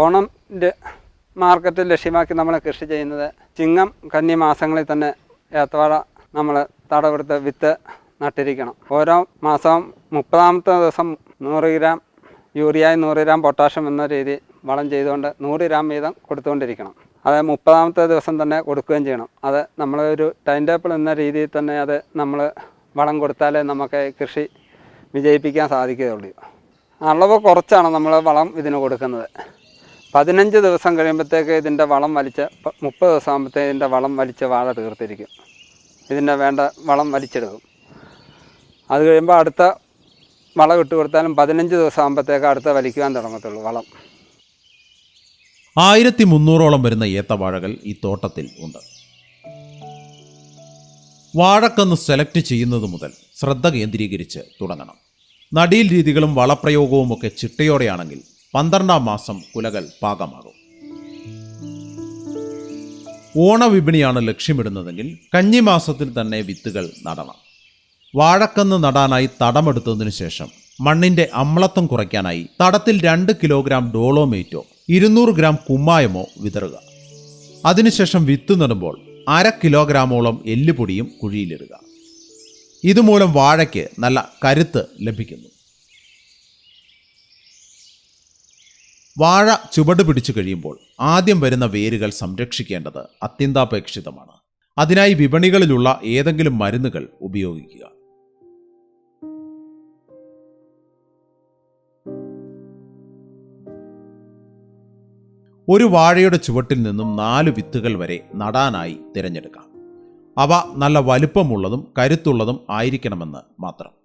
ഓണംന്റെ market ലക്ഷ്യമാക്കി നമ്മൾ കൃഷി ചെയ്യുന്നത് ചിങ്ങം കന്നി മാസങ്ങളിൽ തന്നെ ഏത്തവാഴ നമ്മൾ തടവെടുത്ത് വിത്ത് നട്ടിരിക്കണം. ഓരോ മാസവും മുപ്പതാമത്തെ ദിവസം നൂറ് ഗ്രാം യൂറിയായി നൂറ് ഗ്രാം പൊട്ടാഷ്യം എന്ന രീതി വളം ചെയ്തുകൊണ്ട് നൂറ് ഗ്രാം വീതം കൊടുത്തുകൊണ്ടിരിക്കണം. അത് മുപ്പതാമത്തെ ദിവസം തന്നെ കൊടുക്കുകയും ചെയ്യണം. അത് നമ്മൾ ഒരു ടൈം ടേബിൾ എന്ന രീതിയിൽ തന്നെ അത് നമ്മൾ വളം കൊടുത്താലേ നമുക്ക് കൃഷി വിജയിപ്പിക്കാൻ സാധിക്കുകയുള്ളൂ. അളവ് കുറച്ചാണ് നമ്മൾ വളം ഇതിന് കൊടുക്കുന്നത്. പതിനഞ്ച് ദിവസം കഴിയുമ്പോഴത്തേക്ക് ഇതിന്റെ വളം വലിച്ച് മുപ്പത് ദിവസം ആകുമ്പോഴത്തേക്ക് ഇതിന്റെ വളം വലിച്ച് വാഴ തീർത്തിരിക്കും. ഇതിന്റെ വേണ്ട വളം വലിച്ചെടുക്കും. അത് കഴിയുമ്പോൾ അടുത്ത വളം ഇട്ട് കൊടുത്താലും പതിനഞ്ച് ദിവസം ആകുമ്പോഴത്തേക്ക് അടുത്ത വലിക്കുവാൻ തുടങ്ങത്തുള്ളൂ വളം. ആയിരത്തി മുന്നൂറോളം വരുന്ന ഏത്തവാഴകൾ ഈ തോട്ടത്തിൽ ഉണ്ട്. വാഴക്കന്ന് സെലക്ട് ചെയ്യുന്നത് മുതൽ ശ്രദ്ധ കേന്ദ്രീകരിച്ച് തുടങ്ങണം. നടീൽ രീതികളും വളപ്രയോഗവും ഒക്കെ ചിട്ടയോടെയാണെങ്കിൽ പന്ത്രണ്ടാം മാസം കുലകൾ പാകമാകും. ഓണവിപണിയാണ് ലക്ഷ്യമിടുന്നതെങ്കിൽ കന്നിമാസത്തിൽ തന്നെ വിത്തുകൾ നടണം. വാഴക്കന്ന് നടാനായി തടമെടുത്തതിനു ശേഷം മണ്ണിന്റെ അമ്ലത്വം കുറയ്ക്കാനായി തടത്തിൽ രണ്ട് കിലോഗ്രാം ഡോളോമേറ്റോ ഇരുന്നൂറ് ഗ്രാം കുമ്മായമോ വിതറുക. അതിനുശേഷം വിത്ത് നടുമ്പോൾ അര കിലോഗ്രാമോളം എല്ലുപൊടിയും കുഴിയിലിടുക. ഇതുമൂലം വാഴയ്ക്ക് നല്ല കരുത്ത് ലഭിക്കുന്നു. വാഴ ചുവട് പിടിച്ചു കഴിയുമ്പോൾ ആദ്യം വരുന്ന വേരുകൾ സംരക്ഷിക്കേണ്ടത് അത്യന്താപേക്ഷിതമാണ്. അതിനായി വിപണികളിലുള്ള ഏതെങ്കിലും മരുന്നുകൾ ഉപയോഗിക്കുക. ഒരു വാഴയുടെ ചുവട്ടിൽ നിന്നും നാല് വിത്തുകൾ വരെ നടാനായി തിരഞ്ഞെടുക്കാം. അവ നല്ല വലുപ്പമുള്ളതും കരുത്തുള്ളതും ആയിരിക്കണമെന്ന് മാത്രം.